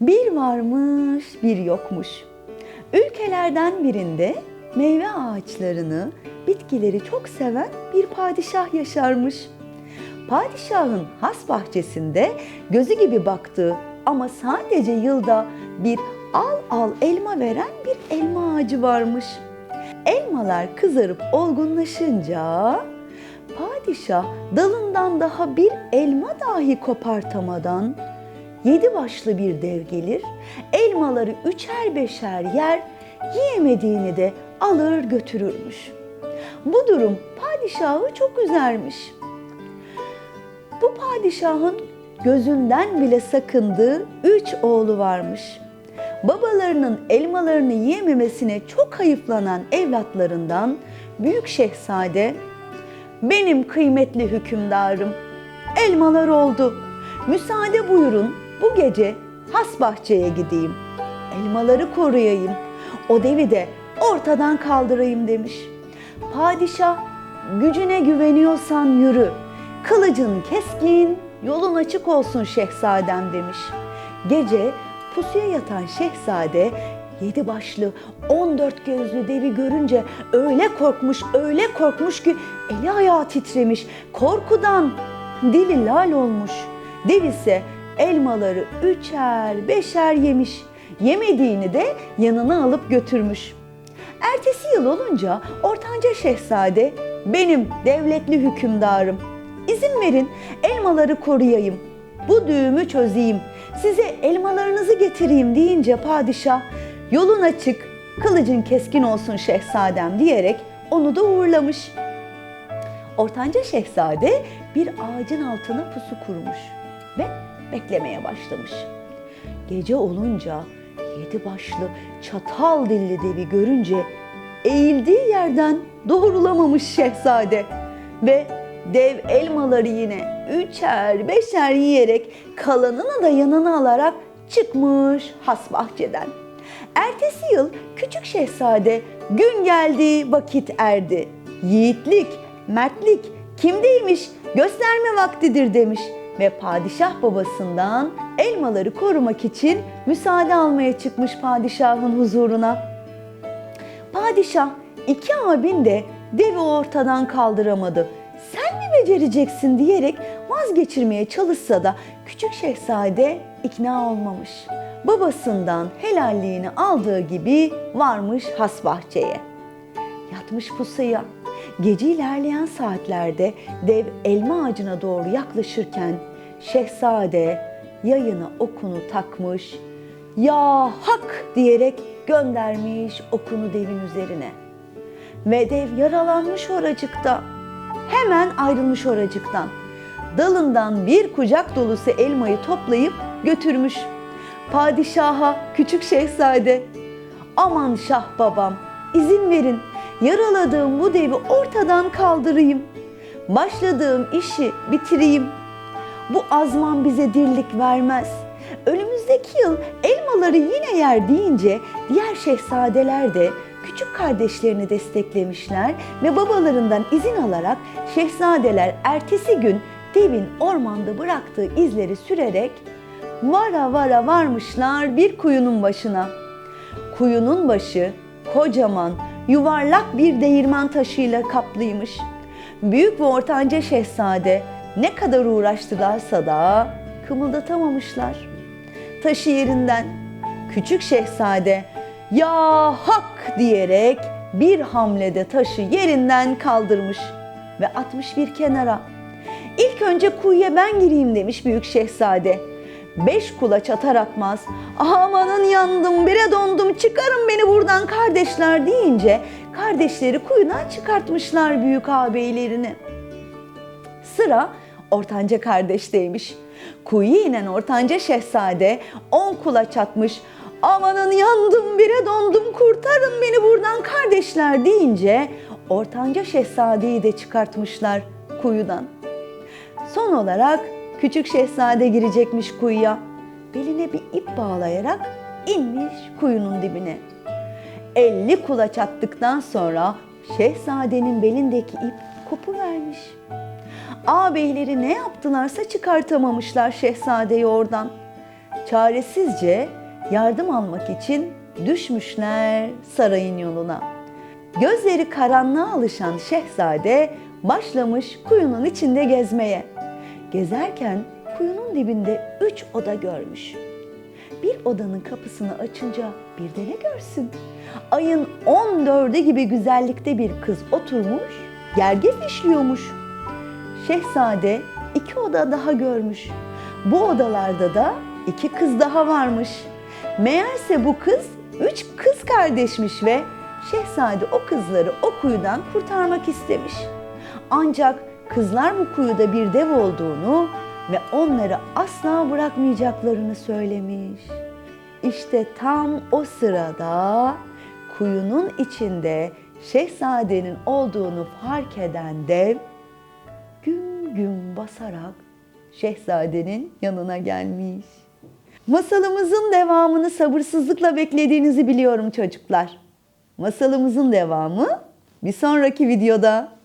Bir varmış, bir yokmuş. Ülkelerden birinde meyve ağaçlarını, bitkileri çok seven bir padişah yaşarmış. Padişahın has bahçesinde gözü gibi baktığı ama sadece yılda bir al al elma veren bir elma ağacı varmış. Elmalar kızarıp olgunlaşınca padişah dalından daha bir elma dahi kopartamadan yedi başlı bir dev gelir, elmaları üçer beşer yer, yiyemediğini de alır götürürmüş. Bu durum padişahı çok üzermiş. Bu padişahın gözünden bile sakındığı üç oğlu varmış. Babalarının elmalarını yiyememesine çok hayıflanan evlatlarından Büyük Şehzade benim kıymetli hükümdarım elmalar oldu. Müsaade buyurun bu gece has bahçeye gideyim. Elmaları koruyayım. O devi de ortadan kaldırayım demiş. Padişah gücüne güveniyorsan yürü. Kılıcın keskin, yolun açık olsun şehzadem demiş. Gece pusuya yatan şehzade yedi başlı, on dört gözlü devi görünce öyle korkmuş, öyle korkmuş ki eli ayağı titremiş. Korkudan dili lal olmuş. Dev ise elmaları üçer beşer yemiş. Yemediğini de yanına alıp götürmüş. Ertesi yıl olunca ortanca şehzade benim devletli hükümdarım. İzin verin elmaları koruyayım. Bu düğümü çözeyim. Size elmalarınızı getireyim deyince padişah yolun açık, kılıcın keskin olsun şehzadem diyerek onu da uğurlamış. Ortanca şehzade bir ağacın altına pusu kurmuş ve beklemeye başlamış. Gece olunca yedi başlı çatal dilli devi görünce eğildiği yerden doğrulamamış şehzade ve dev elmaları yine üçer beşer yiyerek kalanını da yanına alarak çıkmış has bahçeden. Ertesi yıl küçük şehzade gün geldi vakit erdi. Yiğitlik, mertlik kimdeymiş gösterme vaktidir demiş ve padişah babasından elmaları korumak için müsaade almaya çıkmış padişahın huzuruna. Padişah iki abin de devi ortadan kaldıramadı. Sen mi becereceksin diyerek vazgeçirmeye çalışsa da küçük şehzade ikna olmamış. Babasından helalliğini aldığı gibi varmış has bahçeye. Yatmış pusuya. Gece ilerleyen saatlerde dev elma ağacına doğru yaklaşırken şehzade yayına okunu takmış, ya hak diyerek göndermiş okunu devin üzerine. Ve dev yaralanmış oracıkta. Hemen ayrılmış oracıktan. Dalından bir kucak dolusu elmayı toplayıp götürmüş. Padişaha küçük şehzade. Aman şah babam izin verin yaraladığım bu devi ortadan kaldırayım. Başladığım işi bitireyim. Bu azman bize dirlik vermez. Önümüzdeki yıl elmaları yine yer deyince diğer şehzadeler de küçük kardeşlerini desteklemişler ve babalarından izin alarak şehzadeler ertesi gün devin ormanda bıraktığı izleri sürerek vara vara varmışlar bir kuyunun başına. Kuyunun başı kocaman, yuvarlak bir değirmen taşıyla kaplıymış. Büyük ve ortanca şehzade ne kadar uğraştılarsa da kımıldatamamışlar. Taşı yerinden küçük şehzade ya hak diyerek bir hamlede taşı yerinden kaldırmış ve atmış bir kenara. İlk önce kuyuya ben gireyim demiş büyük şehzade. Beş kulaç atar atmaz amanın yandım bire dondum çıkarın beni buradan kardeşler deyince kardeşleri kuyudan çıkartmışlar büyük ağabeylerini. Sıra ortanca kardeşteymiş. Kuyuya inen ortanca şehzade on kulaç atmış. Amanın yandım bire dondum kurtarın beni buradan kardeşler deyince ortanca şehzadeyi de çıkartmışlar kuyudan. Son olarak küçük şehzade girecekmiş kuyuya. Beline bir ip bağlayarak inmiş kuyunun dibine. Elli kulaç attıktan sonra şehzadenin belindeki ip kopuvermiş. Ağabeyleri ne yaptılarsa çıkartamamışlar şehzadeyi oradan. çaresizce yardım almak için düşmüşler sarayın yoluna. Gözleri karanlığa alışan şehzade başlamış kuyunun içinde gezmeye. Gezerken kuyunun dibinde üç oda görmüş. Bir odanın kapısını açınca bir de ne görsün? Ayın 14'ü gibi güzellikte bir kız oturmuş, gergef işliyormuş. Şehzade iki oda daha görmüş. Bu odalarda da iki kız daha varmış. Meğerse bu kız üç kız kardeşmiş ve şehzade o kızları o kuyudan kurtarmak istemiş. Ancak kızlar bu kuyuda bir dev olduğunu ve onları asla bırakmayacaklarını söylemiş. İşte tam o sırada kuyunun içinde şehzadenin olduğunu fark eden dev güm güm basarak şehzadenin yanına gelmiş. Masalımızın devamını sabırsızlıkla beklediğinizi biliyorum çocuklar. Masalımızın devamı bir sonraki videoda.